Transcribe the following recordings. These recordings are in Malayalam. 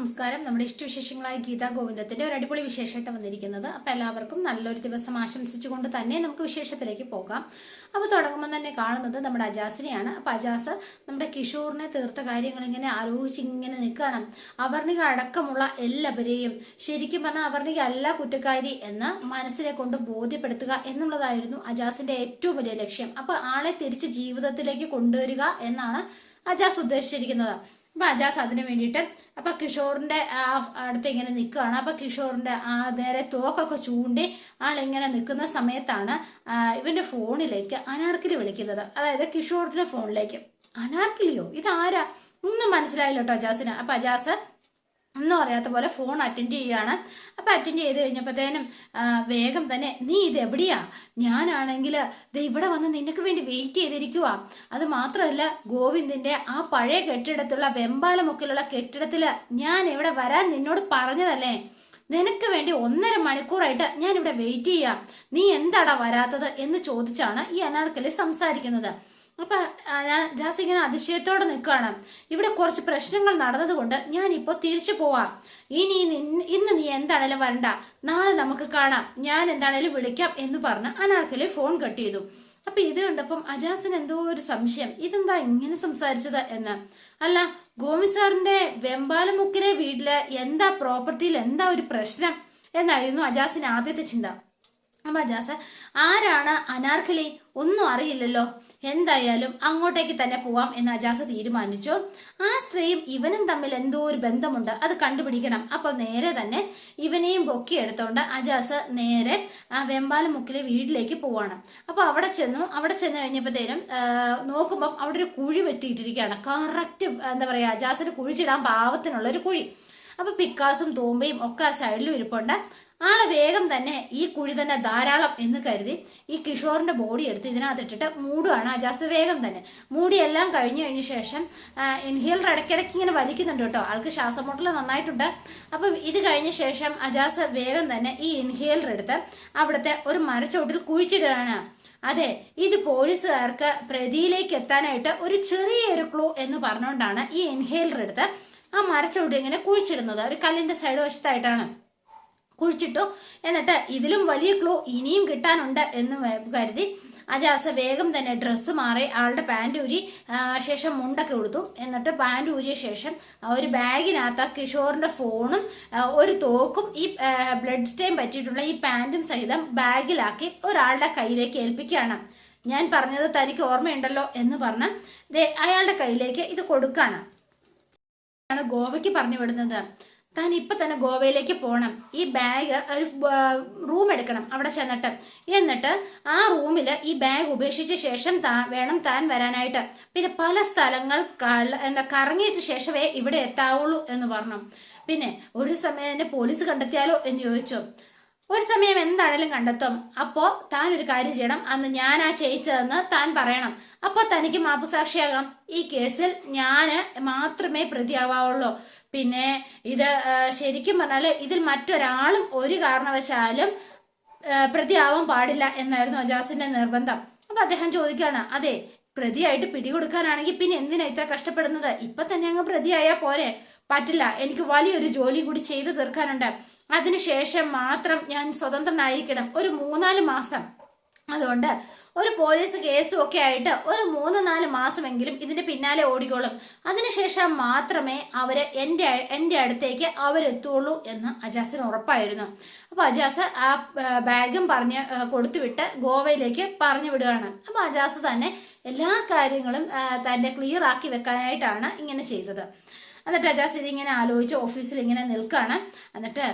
നമസ്കാരം. നമ്മുടെ ഇഷ്ടവിശേഷങ്ങളായ ഗീതാ ഗോവിന്ദത്തിന്റെ ഒരു അടിപൊളി വിശേഷമായിട്ട് വന്നിരിക്കുന്നത്. അപ്പൊ എല്ലാവർക്കും നല്ലൊരു ദിവസം ആശംസിച്ചുകൊണ്ട് തന്നെ നമുക്ക് വിശേഷത്തിലേക്ക് പോകാം. അപ്പൊ തുടങ്ങുമ്പോൾ തന്നെ കാണുന്നത് നമ്മുടെ അജാസിനെയാണ്. അപ്പൊ അജാസ് നമ്മുടെ കിഷോറിനെ തീർത്ത കാര്യങ്ങൾ ഇങ്ങനെ ആലോചിച്ച് ഇങ്ങനെ നിൽക്കണം അവർണിക അടക്കമുള്ള എല്ലാവരെയും ശരിക്കും പറഞ്ഞാൽ അവർണിക അല്ല കുറ്റക്കാരി എന്ന് മനസ്സിനെ കൊണ്ട് ബോധ്യപ്പെടുത്തുക എന്നുള്ളതായിരുന്നു അജാസിന്റെ ഏറ്റവും വലിയ ലക്ഷ്യം. അപ്പൊ ആളെ തിരിച്ച് ജീവിതത്തിലേക്ക് കൊണ്ടുവരിക എന്നാണ് അജാസ് ഉദ്ദേശിച്ചിരിക്കുന്നത്. അപ്പൊ അജാസ് അതിന് വേണ്ടിയിട്ട്. അപ്പൊ കിഷോറിന്റെ ആ അടുത്ത് ഇങ്ങനെ നിൽക്കുകയാണ്. അപ്പൊ കിഷോറിന്റെ ആ നേരെ തോക്കൊക്കെ ചൂണ്ടി ആളിങ്ങനെ നിൽക്കുന്ന സമയത്താണ് ഇവന്റെ ഫോണിലേക്ക് അനാർക്കിലി വിളിക്കുന്നത്. അതായത് കിഷോറിന്റെ ഫോണിലേക്ക്. അനാർക്കിലിയോ? ഇതാരാ? ഒന്നും മനസ്സിലായില്ല കേട്ടോ അജാസിന് അപ്പൊ അജാസ് ഒന്നും അറിയാത്ത പോലെ ഫോൺ അറ്റൻഡ് ചെയ്യുകയാണ് അപ്പം അറ്റൻഡ് ചെയ്ത് കഴിഞ്ഞപ്പോഴത്തേനും വേഗം തന്നെ നീ ഇത് എവിടെയാ? ഞാനാണെങ്കിൽ ദേ ഇവിടെ വന്ന് നിനക്ക് വേണ്ടി വെയിറ്റ് ചെയ്തിരിക്കുക അത് മാത്രമല്ല ഗോവിന്ദിന്റെ ആ പഴയ കെട്ടിടത്തുള്ള വെമ്പാലമുക്കിലുള്ള കെട്ടിടത്തിൽ ഞാൻ ഇവിടെ വരാൻ നിന്നോട് പറഞ്ഞതല്ലേ? നിനക്ക് വേണ്ടി ഒന്നര മണിക്കൂറായിട്ട് ഞാൻ ഇവിടെ വെയിറ്റ് ചെയ്യാം. നീ എന്താടാ വരാത്തത് എന്ന് ചോദിച്ചാണ് ഈ അനാർക്കലി സംസാരിക്കുന്നത്. അപ്പൊ ഞാൻ ജാസ് ഇങ്ങനെ അതിശയത്തോടെ നിൽക്കുകയാണ്. ഇവിടെ കുറച്ച് പ്രശ്നങ്ങൾ നടന്നതുകൊണ്ട് ഞാൻ ഇപ്പൊ തിരിച്ചു പോവാം. ഇനി ഇന്ന് നീ എന്താണേലും വരണ്ട. നാളെ നമുക്ക് കാണാം. ഞാൻ എന്താണേലും വിളിക്കാം എന്ന് പറഞ്ഞ് അനാർക്കലി ഫോൺ കട്ട് ചെയ്തു. അപ്പൊ ഇത് കണ്ടപ്പം അജാസിന് എന്തോ ഒരു സംശയം. ഇതെന്താ ഇങ്ങനെ സംസാരിച്ചത് എന്ന്. അല്ല ഗോമി സാറിന്റെ വെമ്പാലമുക്കിലെ വീട്ടിൽ എന്താ പ്രോപ്പർട്ടിയിൽ എന്താ ഒരു പ്രശ്നം എന്നായിരുന്നു അജാസിന് ആദ്യത്തെ ചിന്ത. അപ്പൊ അജാസ് ആരാണ് അനാർക്കലി ഒന്നും അറിയില്ലല്ലോ. എന്തായാലും അങ്ങോട്ടേക്ക് തന്നെ പോവാം എന്ന് അജാസ് തീരുമാനിച്ചു. ആ സ്ത്രീയും ഇവനും തമ്മിൽ എന്തോ ഒരു ബന്ധമുണ്ട്. അത് കണ്ടുപിടിക്കണം. അപ്പൊ നേരെ തന്നെ ഇവനെയും പൊക്കിയെടുത്തോണ്ട് അജാസ് നേരെ ആ വെമ്പാലമുക്കിലെ വീട്ടിലേക്ക് പോവാണ്. അപ്പൊ അവിടെ ചെന്നു. അവിടെ ചെന്ന് കഴിഞ്ഞപ്പോഴത്തേനും നോക്കുമ്പോൾ അവിടെ ഒരു കുഴി വെട്ടിയിട്ടിരിക്കുകയാണ്. കറക്റ്റ് എന്താ പറയാ അജാസിന് കുഴിച്ചിടാൻ പാവത്തിനുള്ള ഒരു കുഴി. അപ്പൊ പിക്കാസും തൂമ്പയും ഒക്കെ ആ സൈഡിലും ഇരിപ്പുണ്ട്. ആളെ വേഗം തന്നെ ഈ കുഴി തന്നെ ധാരാളം എന്ന് കരുതി ഈ കിഷോറിന്റെ ബോഡി എടുത്ത് ഇതിനകത്തിട്ടിട്ട് മൂടുകയാണ് അജാസ് വേഗം തന്നെ. മൂടിയെല്ലാം കഴിഞ്ഞു കഴിഞ്ഞ ശേഷം ഇൻഹേലർ ഇടയ്ക്കിടയ്ക്ക് ഇങ്ങനെ വലിക്കുന്നുണ്ട് കേട്ടോ. ആൾക്ക് ശ്വാസമുട്ടൽ നന്നായിട്ടുണ്ട്. അപ്പം ഇത് കഴിഞ്ഞ ശേഷം അജാസ് വേഗം തന്നെ ഈ ഇൻഹേലർ എടുത്ത് അവിടുത്തെ ഒരു മരച്ചോട്ടിൽ കുഴിച്ചിടുകയാണ്. അതെ ഇത് പോലീസുകാർക്ക് പ്രതിയിലേക്ക് എത്താനായിട്ട് ഒരു ചെറിയൊരു ക്ലൂ എന്ന് പറഞ്ഞുകൊണ്ടാണ് ഈ ഇൻഹേലർ എടുത്ത് ആ മരച്ചോട്ടിൽ ഇങ്ങനെ കുഴിച്ചിടുന്നത്. ഒരു കല്ലിന്റെ സൈഡ് വശത്തായിട്ടാണ്. കുഴിച്ചിട്ടു. എന്നിട്ട് ഇതിലും വലിയ ക്ലൂ ഇനിയും കിട്ടാനുണ്ട് എന്ന് കരുതി അജാസ് വേഗം തന്നെ ഡ്രസ്സ് മാറി ആളുടെ പാന്റ് ഊരി ശേഷം മുണ്ടൊക്കെ കൊടുത്തു എന്നിട്ട് പാന്റ് ഊരിയ ശേഷം ഒരു ബാഗിനകത്ത് കിഷോറിന്റെ ഫോണും ഒരു തോക്കും ഈ ബ്ലഡ് സ്റ്റെയിൻ പറ്റിയിട്ടുള്ള ഈ പാന്റും സഹിതം ബാഗിലാക്കി ഒരാളുടെ കയ്യിലേക്ക് ഏൽപ്പിക്കുകയാണ്. ഞാൻ പറഞ്ഞത് തനിക്ക് ഓർമ്മയുണ്ടല്ലോ എന്ന് പറഞ്ഞ് അയാളുടെ കയ്യിലേക്ക് ഇത് കൊടുക്കുകയാണ്. ഗോവയ്ക്ക് പറഞ്ഞു വിടുന്നത്. താൻ ഇപ്പൊ തന്നെ ഗോവയിലേക്ക് പോകണം ഈ ബാഗ് ഒരു റൂം എടുക്കണം അവിടെ ചെന്നിട്ട്. എന്നിട്ട് ആ റൂമിൽ ഈ ബാഗ് ഉപേക്ഷിച്ച ശേഷം താ വേണം താൻ വരാനായിട്ട്. പിന്നെ പല സ്ഥലങ്ങൾ എന്താ കറങ്ങിയിട്ട് ശേഷമേ ഇവിടെ എത്താവുള്ളൂ എന്ന് പറഞ്ഞു. പിന്നെ ഒരു സമയം എന്നെ പോലീസ് കണ്ടെത്തിയാലോ എന്ന് ചോദിച്ചു. ഒരു സമയം എന്താണേലും കണ്ടെത്തും. അപ്പോ താൻ ഒരു കാര്യം ചെയ്യണം. അന്ന് ഞാൻ ആ ചെയ്യിച്ചതെന്ന് താൻ പറയണം. അപ്പോ തനിക്ക് മാപ്പുസാക്ഷിയാകാം. ഈ കേസിൽ ഞാൻ മാത്രമേ പ്രതിയാവാവുള്ളൂ. പിന്നെ ഇത് ശരിക്കും പറഞ്ഞാൽ ഇതിൽ മറ്റൊരാളും ഒരു കാരണവശാലും പ്രതിയാവാൻ പാടില്ല എന്നായിരുന്നു അജാസിന്റെ നിർബന്ധം. അപ്പൊ അദ്ദേഹം ചോദിക്കുകയാണ് അതെ പ്രതിയായിട്ട് പിടികൊടുക്കാനാണെങ്കിൽ പിന്നെ എന്തിനാ ഇത്ര കഷ്ടപ്പെടുന്നത്? ഇപ്പൊ തന്നെ അങ്ങ് പ്രതിയായാൽ പോരെ? പറ്റില്ല എനിക്ക് വലിയൊരു ജോലി കൂടി ചെയ്തു തീർക്കാനുണ്ട്. അതിനുശേഷം മാത്രം ഞാൻ സ്വതന്ത്രനായിരിക്കണം. ഒരു മൂന്നാൽ മാസം. അതുകൊണ്ട് ഒരു പോലീസ് കേസും ഒക്കെ ആയിട്ട് ഒരു മൂന്ന് നാല് മാസമെങ്കിലും ഇതിന്റെ പിന്നാലെ ഓടിക്കോളും. അതിനുശേഷം മാത്രമേ അവർ എന്റെ എന്റെ അടുത്തേക്ക് അവരെത്തുള്ളൂ എന്ന് അജാസിന് ഉറപ്പായിരുന്നു. അപ്പൊ അജാസ് ആ ബാഗും പറഞ്ഞ് കൊടുത്തുവിട്ട് ഗോവയിലേക്ക് പറഞ്ഞു വിടുകയാണ്. അപ്പൊ അജാസ് തന്നെ എല്ലാ കാര്യങ്ങളും തന്റെ ക്ലിയർ ആക്കി വെക്കാനായിട്ടാണ് ഇങ്ങനെ ചെയ്തത്. എന്നിട്ട് അജാസ് ഇതിങ്ങനെ ആലോചിച്ച് ഓഫീസിൽ ഇങ്ങനെ നിൽക്കുകയാണ് എന്നിട്ട്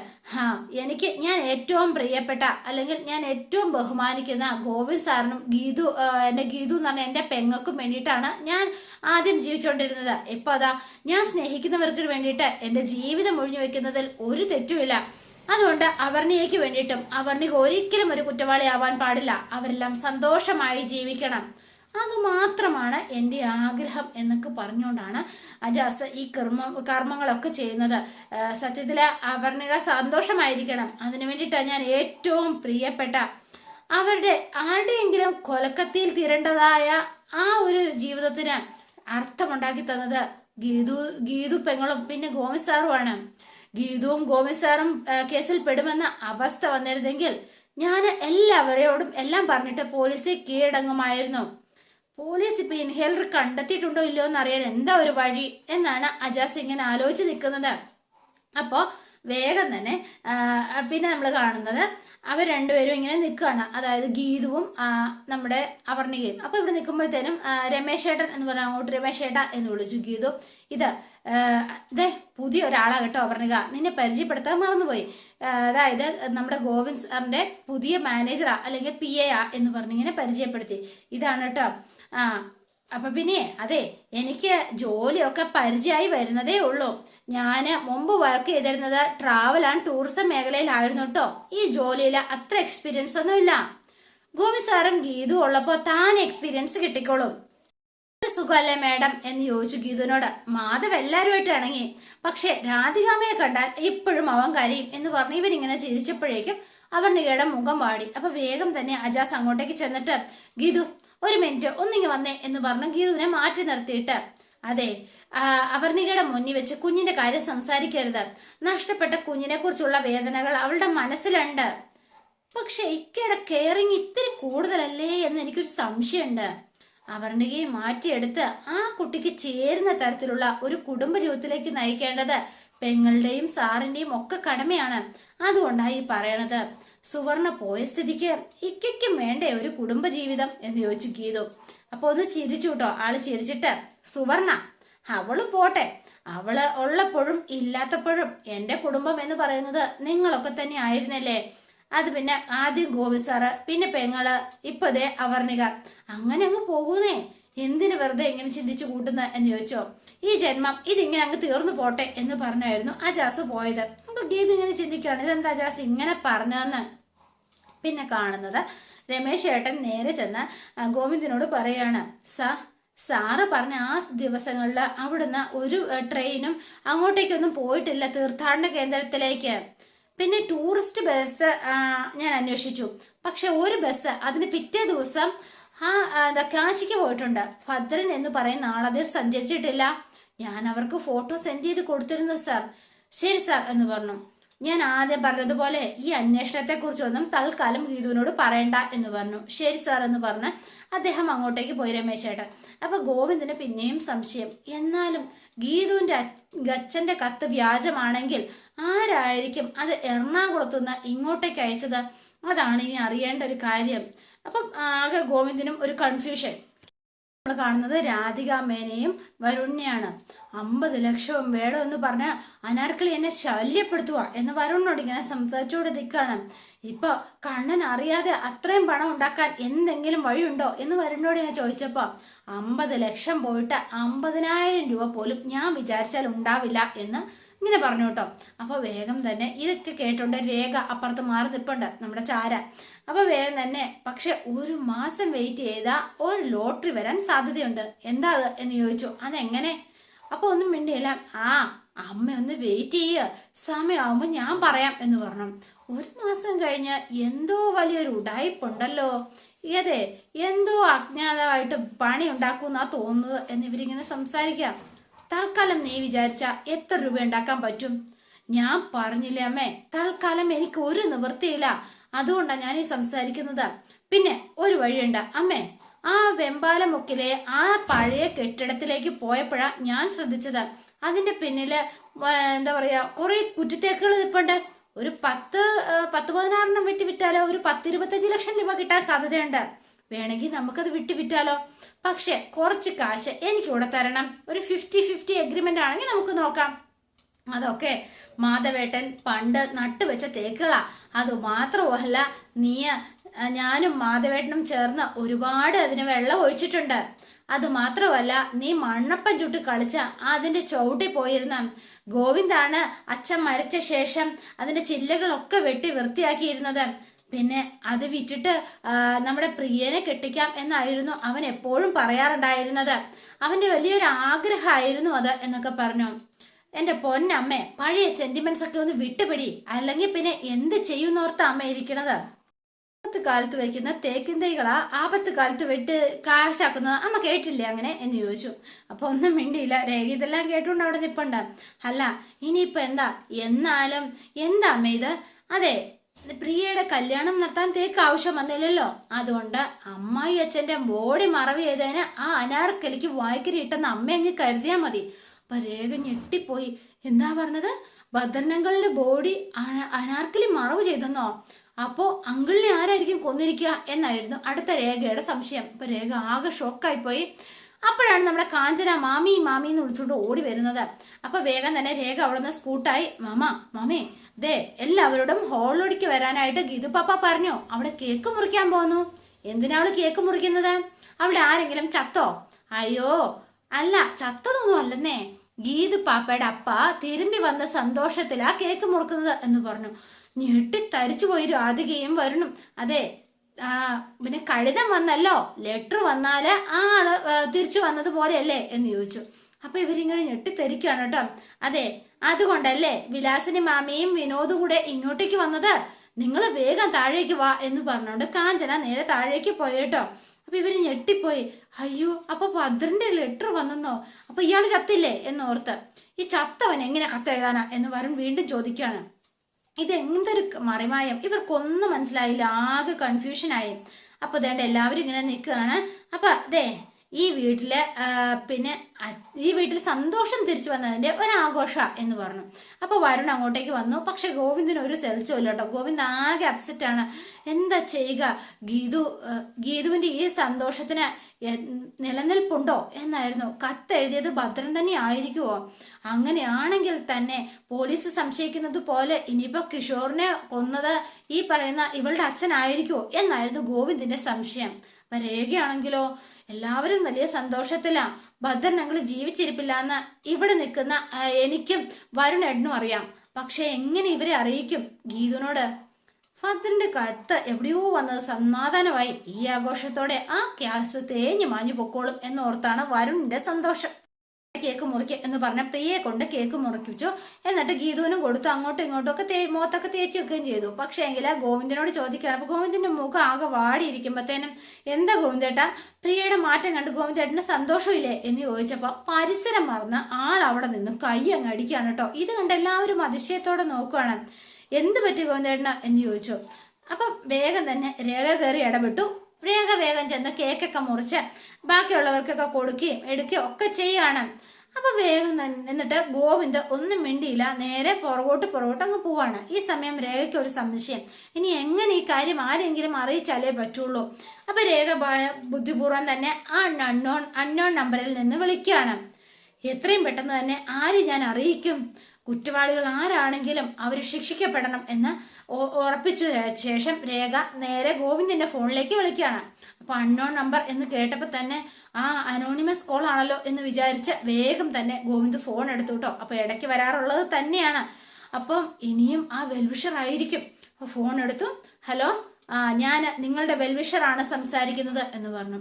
എനിക്ക് ഞാൻ ഏറ്റവും പ്രിയപ്പെട്ട അല്ലെങ്കിൽ ഞാൻ ഏറ്റവും ബഹുമാനിക്കുന്ന ഗോവിന്ദ് സാറിനും ഗീതു എന്റെ ഗീതു എന്ന് പറഞ്ഞ എന്റെ പെങ്ങൾക്കും വേണ്ടിയിട്ടാണ് ഞാൻ ആദ്യം ജീവിച്ചുകൊണ്ടിരുന്നത്. ഇപ്പൊ അതാ ഞാൻ സ്നേഹിക്കുന്നവർക്ക് വേണ്ടിയിട്ട് എന്റെ ജീവിതം ഒഴിഞ്ഞു വെക്കുന്നതിൽ ഒരു തെറ്റുമില്ല. അതുകൊണ്ട് അവർണിയയ്ക്ക് വേണ്ടിയിട്ടും അവർണിക ഒരിക്കലും ഒരു കുറ്റവാളിയാവാൻ പാടില്ല. അവരെല്ലാം സന്തോഷമായി ജീവിക്കണം. അത് മാത്രമാണ് എന്റെ ആഗ്രഹം എന്നൊക്കെ പറഞ്ഞുകൊണ്ടാണ് അജാസ് ഈ കർമ്മ കർമ്മങ്ങളൊക്കെ ചെയ്യുന്നത്. സത്യത്തിൽ അവർണിക സന്തോഷമായിരിക്കണം. അതിനു വേണ്ടിയിട്ടാണ് ഞാൻ ഏറ്റവും പ്രിയപ്പെട്ട അവരുടെ ആരുടെയെങ്കിലും കൊലക്കത്തിയിൽ തീരേണ്ടതായ ആ ഒരു ജീവിതത്തിന് അർത്ഥമുണ്ടാക്കി തന്നത് ഗീതു ഗീതു പെങ്ങളും പിന്നെ ഗോമി സാറുമാണ്. ഗോമിസാറും കേസിൽ പെടുമെന്ന അവസ്ഥ വന്നിരുന്നെങ്കിൽ ഞാൻ എല്ലാവരോടും എല്ലാം പറഞ്ഞിട്ട് പോലീസിൽ കീഴടങ്ങുമായിരുന്നു. പോലീസ് ഇപ്പൊ ഇൻഹേലർ കണ്ടെത്തിയിട്ടുണ്ടോ ഇല്ലയോ എന്ന് അറിയാൻ എന്താ ഒരു വഴി എന്നാണ് അജാസ് ഇങ്ങനെ ആലോചിച്ച് നിൽക്കുന്നത്. അപ്പോൾ വേഗം തന്നെ പിന്നെ നമ്മൾ കാണുന്നത് അവർ രണ്ടുപേരും ഇങ്ങനെ നിൽക്കുകയാണ്. അതായത് ഗീതുവും നമ്മുടെ അവർണികയും. അപ്പോൾ ഇവിടെ നിൽക്കുമ്പോഴത്തേനും രമേശ് ഏട്ടൻ എന്ന് പറഞ്ഞാൽ അങ്ങോട്ട് രമേശ് ഏട്ട എന്ന് വിളിച്ചു ഗീതു. ഇത് ഇതേ പുതിയ ഒരാളാ കേട്ടോ അവർണിക. നിന്നെ പരിചയപ്പെടുത്താൻ മറന്നുപോയി. അതായത് നമ്മുടെ ഗോവിന്ദ് സാറിന്റെ പുതിയ മാനേജറാ അല്ലെങ്കിൽ പി എ ആ എന്ന് പറഞ്ഞിങ്ങനെ പരിചയപ്പെടുത്തി. ഇതാണ് കേട്ടോ. ആ അപ്പൊ പിന്നെ അതെ എനിക്ക് ജോലിയൊക്കെ പരിചയമായി വരുന്നതേ ഉള്ളൂ. ഞാൻ മുമ്പ് വർക്ക് ചെയ്തിരുന്നത് ട്രാവൽ ആൻഡ് ടൂറിസം മേഖലയിലായിരുന്നു കേട്ടോ ഈ ജോലിയിൽ അത്ര എക്സ്പീരിയൻസ് ഒന്നും ഇല്ല. ഗോവിന്ദ് സാറും ഗീതു ഉള്ളപ്പോൾ താൻ എക്സ്പീരിയൻസ് കിട്ടിക്കോളും. "ഒരു സുഖമല്ലേ മാഡം എന്ന് ചോദിച്ചു ഗീതുവിനോട്. മാധവ് എല്ലാവരുമായിട്ട് ഇണങ്ങി. പക്ഷെ രാധികാമയെ കണ്ടാൽ ഇപ്പോഴും അവൻ കരയും എന്ന് പറഞ്ഞ് ഇവരിങ്ങനെ ചിരിച്ചപ്പോഴേക്കും അവർണികയുടെ മുഖം വാടി. അപ്പൊ വേഗം തന്നെ അജാസ് അങ്ങോട്ടേക്ക് ചെന്നിട്ട് ഗീതു ഒരു മിനിറ്റ് ഒന്നിങ്ങി വന്നേ എന്ന് പറഞ്ഞ് ഗീതുവിനെ മാറ്റി നിർത്തിയിട്ട്. അതെ അവർണികയുടെ മുന്നിൽ വെച്ച് കുഞ്ഞിന്റെ കാര്യം സംസാരിക്കരുത്. നഷ്ടപ്പെട്ട കുഞ്ഞിനെ കുറിച്ചുള്ള വേദനകൾ അവളുടെ മനസ്സിലുണ്ട്. പക്ഷെ ഇക്കയുടെ കെയറിങ് ഇത്തിരി കൂടുതലല്ലേ എന്ന് എനിക്കൊരു സംശയമുണ്ട്. അപർണികയെ മാറ്റിയെടുത്ത് ആ കുട്ടിക്ക് ചേരുന്ന തരത്തിലുള്ള ഒരു കുടുംബ ജീവിതത്തിലേക്ക് നയിക്കേണ്ടത് പെങ്ങളുടെയും സാറിന്റെയും ഒക്കെ കടമയാണ്. അതുകൊണ്ടായി പറയണത്. സുവർണ പോയ സ്ഥിതിക്ക് ഇക്കും വേണ്ടേ ഒരു കുടുംബ ജീവിതം എന്ന് ചോദിച്ചു ഗീതു. അപ്പൊ ഒന്ന് ചിരിച്ചു കേട്ടോ. ആൾ ചിരിച്ചിട്ട് സുവർണ അവൾ പോട്ടെ. അവൾ ഉള്ളപ്പോഴും ഇല്ലാത്തപ്പോഴും എന്റെ കുടുംബം എന്ന് പറയുന്നത് നിങ്ങളൊക്കെ തന്നെ ആയിരുന്നല്ലേ? അത് പിന്നെ ആദ്യം ഗോപിസാറ് സാറ് പിന്നെ പെങ്ങൾ ഇപ്പൊ ദേ അവർണിക. അങ്ങനെ അങ്ങ് പോകുന്നേ. എന്തിന് വെറുതെ ഇങ്ങനെ ചിന്തിച്ചു കൂട്ടുന്ന എന്ന് ചോദിച്ചോ? ഈ ജന്മം ഇതിങ്ങനെ അങ്ങ് തീർന്നു പോട്ടെ എന്ന് പറഞ്ഞായിരുന്നു ആ അജാസ് പോയത്. അപ്പൊ ഗീത് ഇങ്ങനെ ചിന്തിക്കുകയാണ് ഇതെന്താ ജാസ് ഇങ്ങനെ പറഞ്ഞതെന്ന്? പിന്നെ കാണുന്നത് രമേശ് ഏട്ടൻ നേരെ ചെന്ന് ഗോവിന്ദനോട് പറയാണ് സ സാറ് പറഞ്ഞ ആ ദിവസങ്ങളിൽ അവിടുന്ന് ഒരു ട്രെയിനും അങ്ങോട്ടേക്കൊന്നും പോയിട്ടില്ല തീർത്ഥാടന കേന്ദ്രത്തിലേക്ക്. പിന്നെ ടൂറിസ്റ്റ് ബസ് ഞാൻ അന്വേഷിച്ചു. പക്ഷെ ഒരു ബസ് അതിന് പിറ്റേ ദിവസം ആ എന്താ കാശിക്ക് പോയിട്ടുണ്ട്. ഭദ്രൻ എന്ന് പറയുന്ന ആൾ അതിൽ സഞ്ചരിച്ചിട്ടില്ല. ഞാൻ അവർക്ക് ഫോട്ടോ സെൻഡ് ചെയ്ത് കൊടുത്തിരുന്നു സാർ. ശരി സാർ എന്ന് പറഞ്ഞു. ഞാൻ ആദ്യം പറഞ്ഞതുപോലെ ഈ അന്വേഷണത്തെക്കുറിച്ചൊന്നും തൽക്കാലം ഗീതുവിനോട് പറയണ്ട എന്ന് പറഞ്ഞു. ശരി സാർ എന്ന് പറഞ്ഞ് അദ്ദേഹം അങ്ങോട്ടേക്ക് പോയി രമേശേട്ടൻ. അപ്പൊ ഗോവിന്ദന് പിന്നെയും സംശയം. എന്നാലും ഗീതുവിന്റെ അച്ഛ- അച്ഛന്റെ കത്ത് വ്യാജമാണെങ്കിൽ ആരായിരിക്കും അത് എറണാകുളത്തുനിന്ന് ഇങ്ങോട്ടേക്ക് അയച്ചത്? അതാണ് ഇനി അറിയേണ്ട ഒരു കാര്യം. അപ്പം ആകെ ഗോവിന്ദനും ഒരു കൺഫ്യൂഷൻ നമ്മൾ കാണുന്നത് രാധിക മേനയും വരുണിനെയാണ്. അമ്പത് ലക്ഷവും വേണം എന്ന് പറഞ്ഞ അനാർക്കിളി എന്നെ ശല്യപ്പെടുത്തുക എന്ന് വരുണിനോട് ഇങ്ങനെ സംസാരിച്ചുകൊണ്ട് നിൽക്കുകയാണ് ഇപ്പൊ കണ്ണൻ അറിയാതെ അത്രയും പണം ഉണ്ടാക്കാൻ എന്തെങ്കിലും വഴിയുണ്ടോ എന്ന് വരുണിനോട് ഞാൻ ചോദിച്ചപ്പോൾ അമ്പത് ലക്ഷം പോയിട്ട് അമ്പതിനായിരം രൂപ പോലും ഞാൻ വിചാരിച്ചാൽ ഉണ്ടാവില്ല എന്ന് ഇങ്ങനെ പറഞ്ഞു കേട്ടോ. അപ്പൊ വേഗം തന്നെ ഇതൊക്കെ കേട്ടോണ്ട് രേഖ അപ്പുറത്ത് മാറി നിൽപ്പുണ്ട് നമ്മുടെ ചാര. അപ്പോൾ വേഗം തന്നെ പക്ഷെ ഒരു മാസം വെയിറ്റ് ചെയ്താൽ ഒരു ലോട്ടറി വരാൻ സാധ്യതയുണ്ട്. എന്താ അത് എന്ന് ചോദിച്ചു. അതെങ്ങനെ? അപ്പോൾ ഒന്നും മിണ്ടിയില്ല. ആ അമ്മ ഒന്ന് വെയിറ്റ് ചെയ്യുക സമയമാകുമ്പോൾ ഞാൻ പറയാം എന്ന് പറഞ്ഞു. ഒരു മാസം കഴിഞ്ഞ് എന്തോ വലിയൊരു ഉടായ്പുണ്ടല്ലോ. അതെ എന്തോ അജ്ഞാതമായിട്ട് പണി ഉണ്ടാക്കുന്നാ തോന്നുന്നത് എന്നിവരിങ്ങനെ സംസാരിക്കാം. തൽക്കാലം നീ വിചാരിച്ച എത്ര രൂപ ഉണ്ടാക്കാൻ പറ്റും? ഞാൻ പറഞ്ഞില്ലേ അമ്മേ തൽക്കാലം എനിക്ക് ഒരു നിവൃത്തിയില്ല. അതുകൊണ്ടാണ് ഞാൻ ഈ സംസാരിക്കുന്നത്. പിന്നെ ഒരു വഴിയുണ്ട് അമ്മേ. ആ വെമ്പാലമുക്കിലെ ആ പഴയ കെട്ടിടത്തിലേക്ക് പോയപ്പോഴാ ഞാൻ ശ്രദ്ധിച്ചത്. അതിന്റെ പിന്നിൽ എന്താ പറയാ കുറെ കുറ്റിത്തേക്കുകൾ നിൽപ്പുണ്ട് ഒരു പത്ത് പത്ത് പതിനാറെണ്ണം വെട്ടി വിറ്റാലോ ഒരു പത്തിരുപത്തഞ്ച് ലക്ഷം രൂപ കിട്ടാൻ സാധ്യതയുണ്ട്. വേണമെങ്കിൽ നമുക്കത് വിട്ട് വിറ്റാലോ പക്ഷെ കുറച്ച് കാശ് എനിക്ക് ഇവിടെ തരണം. ഒരു ഫിഫ്റ്റി ഫിഫ്റ്റി എഗ്രിമെന്റ് ആണെങ്കിൽ നമുക്ക് നോക്കാം. അതൊക്കെ മാധവേട്ടൻ പണ്ട് നട്ടുവെച്ച തേക്കുകളാ. അത് മാത്രമല്ല നീ ഞാനും മാധവേട്ടനും ചേർന്ന് ഒരുപാട് അതിന് വെള്ളം ഒഴിച്ചിട്ടുണ്ട്. അത് മാത്രമല്ല നീ മണ്ണപ്പം ചുട്ട് കളിച്ച അതിന്റെ ചവിട്ടി പോയിരുന്ന ഗോവിന്ദാണ് അച്ഛൻ മരിച്ച ശേഷം അതിന്റെ ചില്ലകളൊക്കെ വെട്ടി വൃത്തിയാക്കിയിരുന്നത്. പിന്നെ അത് വിറ്റിട്ട് നമ്മുടെ പ്രിയനെ കെട്ടിക്കാം എന്നായിരുന്നു അവൻ എപ്പോഴും പറയാറുണ്ടായിരുന്നത്. അവന്റെ വലിയൊരു ആഗ്രഹമായിരുന്നു അത് എന്നൊക്കെ പറഞ്ഞു. എന്റെ പൊന്നമ്മേ പഴയ സെന്റിമെന്റ്സ് ഒക്കെ ഒന്ന് വിട്ടുപിടി. അല്ലെങ്കിൽ പിന്നെ എന്ത് ചെയ്യുന്നോർത്ത അമ്മ ഇരിക്കണത്? ആപത്ത് കാലത്ത് വയ്ക്കുന്ന തേക്കിൻ തൈകളാ ആപത്ത് കാലത്ത് വെട്ട് കാശാക്കുന്നത്. അമ്മ കേട്ടില്ലേ അങ്ങനെ? എന്ന് ചോദിച്ചു. അപ്പൊ ഒന്നും മിണ്ടിയില്ല. രേഖ ഇതെല്ലാം കേട്ടുകൊണ്ട് അവിടെ നിപ്പുണ്ട്. അല്ല ഇനിയിപ്പൊ എന്താ? എന്നാലും എന്താ അമ്മ ഇത്? അതെ പ്രിയയുടെ കല്യാണം നടത്താൻ തേക്ക് ആവശ്യം വന്നില്ലല്ലോ. അതുകൊണ്ട് അമ്മായി അച്ഛന്റെ ബോഡി മറവി ചെയ്തതിന് ആ അനാർക്കലിക്ക് വായ്ക്കരി ഇട്ടെന്ന് അമ്മ അങ്ങ് കരുതിയാൽ മതി. അപ്പൊ രേഖ ഞെട്ടിപ്പോയി. എന്താ പറഞ്ഞത്? ഭദ്രനങ്ങളുടെ ബോഡി അന- അനാർക്കലി മറവ് ചെയ്തെന്നോ? അപ്പോ അങ്കിളിനെ ആരായിരിക്കും കൊന്നിരിക്കുക എന്നായിരുന്നു അടുത്ത രേഖയുടെ സംശയം. അപ്പൊ രേഖ ആകെ ഷോക്കായി പോയി അപ്പോഴാണ് നമ്മുടെ കാഞ്ചന മാമി മാമി എന്ന് വിളിച്ചുകൊണ്ട് ഓടി വരുന്നത്. അപ്പൊ വേഗം തന്നെ രേഖ അവിടെ നിന്ന് സ്കൂട്ടായി മാമ മാമേ ദേ എല്ലാവരോടും ഹോളിലൊടിക്ക് വരാനായിട്ട് ഗീതു പാപ്പ പറഞ്ഞു. അവിടെ കേക്ക് മുറിക്കാൻ പോന്നു. എന്തിനാ അവൾ കേക്ക് മുറിക്കുന്നത്? അവിടെ ആരെങ്കിലും ചത്തോ? അയ്യോ അല്ല ചത്തതൊന്നും അല്ലെന്നേ. ഗീതു പാപ്പയുടെ അപ്പ തിരുമ്പി വന്ന സന്തോഷത്തിലാ കേക്ക് മുറുക്കുന്നത് എന്ന് പറഞ്ഞു. ഞെട്ടി തരിച്ചു പോയി രാധികയും വരണം. അതെ പിന്നെ കഴുതം വന്നല്ലോ ലെറ്റർ വന്നാൽ ആ ആൾ തിരിച്ചു വന്നത് പോലെയല്ലേ എന്ന് ചോദിച്ചു. അപ്പൊ ഇവരിങ്ങനെ ഞെട്ടിത്തെരിക്കാണ് കേട്ടോ. അതെ അതുകൊണ്ടല്ലേ വിലാസിനി മാമയും വിനോദും കൂടെ ഇങ്ങോട്ടേക്ക് വന്നത്? നിങ്ങൾ വേഗം താഴേക്ക് വാ എന്ന് പറഞ്ഞോണ്ട് കാഞ്ചന നേരെ താഴേക്ക് പോയേട്ടോ അപ്പൊ ഇവർ ഞെട്ടിപ്പോയി. അയ്യോ അപ്പൊ ഭദ്രന്റെ ലെറ്റർ വന്നെന്നോ? അപ്പൊ ഇയാൾ ചത്തില്ലേ എന്നോർത്ത്. ഈ ചത്തവൻ എങ്ങനെ കത്തെഴുതാനാ എന്ന് വരും വീണ്ടും ചോദിക്കുകയാണ്. ഇത് എന്തൊരു മറിമായം. ഇവർക്കൊന്നും മനസ്സിലായില്ല. ആകെ കൺഫ്യൂഷൻ ആയി. അപ്പൊ ദേണ്ട എല്ലാവരും ഇങ്ങനെ നിൽക്കുകയാണ്. അപ്പൊ അതെ ഈ വീട്ടിൽ പിന്നെ ഈ വീട്ടിൽ സന്തോഷം തിരിച്ചു വന്നതിന്റെ ഒരാഘോഷ എന്ന് പറഞ്ഞു. അപ്പോൾ വരുൺ അങ്ങോട്ടേക്ക് വന്നു. പക്ഷെ ഗോവിന്ദിന് ഒരു സെൽച്ചുമില്ല കേട്ടോ. ഗോവിന്ദ് ആകെ അപ്സെറ്റ് ആണ്. എന്താ ചെയ്യുക? ഗീതു ഗീതുവിന്റെ ഈ സന്തോഷത്തിന് നിലനിൽപ്പുണ്ടോ എന്നായിരുന്നു. കത്തെഴുതിയത് ഭദ്രൻ തന്നെ ആയിരിക്കുമോ അങ്ങനെയാണെങ്കിൽ തന്നെ പോലീസ് സംശയിക്കുന്നത് പോലെ ഇനിയിപ്പോ കിഷോറിനെ കൊന്നത് ഈ പറയുന്ന ഇവളുടെ അച്ഛനായിരിക്കുമോ എന്നായിരുന്നു ഗോവിന്ദിന്റെ സംശയം. അപ്പൊ രേഖയാണെങ്കിലോ? എല്ലാവരും വലിയ സന്തോഷത്തിലാ. ഭദ്രൻ ഞങ്ങൾ ജീവിച്ചിരിപ്പില്ല എന്ന് ഇവിടെ നിൽക്കുന്ന എനിക്കും വരുൺ എണ്ണും അറിയാം. പക്ഷെ എങ്ങനെ ഇവരെ അറിയിക്കും ഗീതുനോട് ഭദ്രന്റെ കഴുത്ത് എവിടെയോ വന്നത് സമാധാനമായി. ഈ ആഘോഷത്തോടെ ആ ക്യാസ് തേഞ്ഞു മാഞ്ഞു പൊക്കോളും എന്നോർത്താണ് വരുണിന്റെ സന്തോഷം. കേക്ക് മുറിക്കുക എന്ന് പറഞ്ഞ പ്രിയയെ കൊണ്ട് കേക്ക് മുറിപ്പിച്ചു എന്നിട്ട് ഗീതുവിനും കൊടുത്തു. അങ്ങോട്ടും ഇങ്ങോട്ടും ഒക്കെ മുഖത്തൊക്കെ തേച്ച് വെക്കുകയും ചെയ്തു. പക്ഷേ എങ്കിൽ ഗോവിന്ദനോട് ചോദിക്കുകയാണ് അപ്പൊ ഗോവിന്ദന്റെ മുഖം ആകെ വാടിയിരിക്കുമ്പോഴത്തേനും എന്താ ഗോവിന്ദേട്ടാ? പ്രിയയുടെ മാറ്റം കണ്ട് ഗോവിന്ദേട്ടന് സന്തോഷമില്ലേ? എന്ന് ചോദിച്ചപ്പോ പരിസരം മറന്ന് ആൾ അവിടെ നിന്ന് കൈ അങ്ങ് അടിക്കുകയാണ് കേട്ടോ. ഇത് കണ്ട് എല്ലാവരും അതിശയത്തോടെ നോക്കുകയാണ് എന്ത് പറ്റി ഗോവിന്ദേട്ടന? എന്ന് ചോദിച്ചു. അപ്പൊ വേഗം തന്നെ രേഖ കയറി ഇടപെട്ടു. രേഖ വേഗം ചെന്ന് കേക്കൊക്കെ മുറിച്ച് ബാക്കിയുള്ളവർക്കൊക്കെ കൊടുക്കുകയും എടുക്കുകയും ഒക്കെ ചെയ്യാണ് അപ്പൊ വേഗം എന്നിട്ട് ഗോവിന്ദ് ഒന്നും മിണ്ടിയില്ല നേരെ പുറകോട്ട് പുറകോട്ട് അങ്ങ് പോവാണ്. ഈ സമയം രേഖയ്ക്ക് ഒരു സംശയം. ഇനി എങ്ങനെ ഈ കാര്യം ആരെങ്കിലും അറിയിച്ചാലേ പറ്റുള്ളൂ. അപ്പൊ രേഖ ബുദ്ധിപൂർവം തന്നെ ആ അൺനോൺ അൺനോൺ നമ്പറിൽ നിന്ന് വിളിക്കുകയാണ്. എത്രയും പെട്ടെന്ന് തന്നെ ആര് ഞാൻ അറിയിക്കും? കുറ്റവാളികൾ ആരാണെങ്കിലും അവർ ശിക്ഷിക്കപ്പെടണം എന്ന് ഉറപ്പിച്ച ശേഷം രേഖ നേരെ ഗോവിന്ദിന്റെ ഫോണിലേക്ക് വിളിക്കുകയാണ്. അപ്പൊ അൺനോൺ നമ്പർ എന്ന് കേട്ടപ്പോൾ തന്നെ ആ അനോണിമസ് കോൾ ആണല്ലോ എന്ന് വിചാരിച്ച് വേഗം തന്നെ ഗോവിന്ദ് ഫോൺ എടുത്തു കേട്ടോ അപ്പൊ ഇടയ്ക്ക് വരാറുള്ളത് തന്നെയാണ്. അപ്പം ഇനിയും ആ വെൽവിഷർ ആയിരിക്കും. ഫോൺ എടുത്തു. ഹലോ ആ ഞാൻ നിങ്ങളുടെ വെൽവിഷറാണ് സംസാരിക്കുന്നത് എന്ന് പറഞ്ഞു.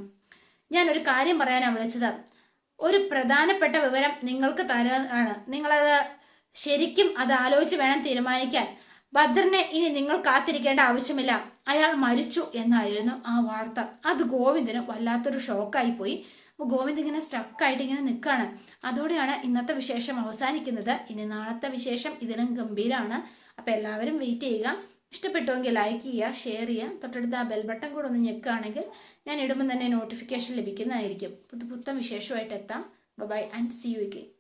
ഞാൻ ഒരു കാര്യം പറയാനാണ് വിളിച്ചത്. ഒരു പ്രധാനപ്പെട്ട വിവരം നിങ്ങൾക്ക് തരാനാണ് നിങ്ങളത് ശരിക്കും അത് ആലോചിച്ച് വേണം തീരുമാനിക്കാൻ. ഭദ്രനെ ഇനി നിങ്ങൾ കാത്തിരിക്കേണ്ട ആവശ്യമില്ല. അയാൾ മരിച്ചു എന്നായിരുന്നു ആ വാർത്ത. അത് ഗോവിന്ദന് വല്ലാത്തൊരു ഷോക്കായി പോയി. ഗോവിന്ദ് ഇങ്ങനെ സ്റ്റക്കായിട്ട് ഇങ്ങനെ നിൽക്കുകയാണ് അതോടെയാണ് ഇന്നത്തെ വിശേഷം അവസാനിക്കുന്നത്. ഇനി നാളത്തെ വിശേഷം ഇതിനും ഗംഭീരമാണ് അപ്പോൾ എല്ലാവരും വെയിറ്റ് ചെയ്യുക. ഇഷ്ടപ്പെട്ടുവെങ്കിൽ ലൈക്ക് ചെയ്യുക ഷെയർ ചെയ്യുക. തൊട്ടടുത്ത് ആ ബെൽ ബട്ടൺ കൂടെ ഒന്ന് ഞെക്കുകയാണെങ്കിൽ ഞാൻ ഇടുമ്പോൾ തന്നെ നോട്ടിഫിക്കേഷൻ ലഭിക്കുന്നതായിരിക്കും. പുതു പുത്തൻ വിശേഷമായിട്ട് എത്താം. Bye and see you again.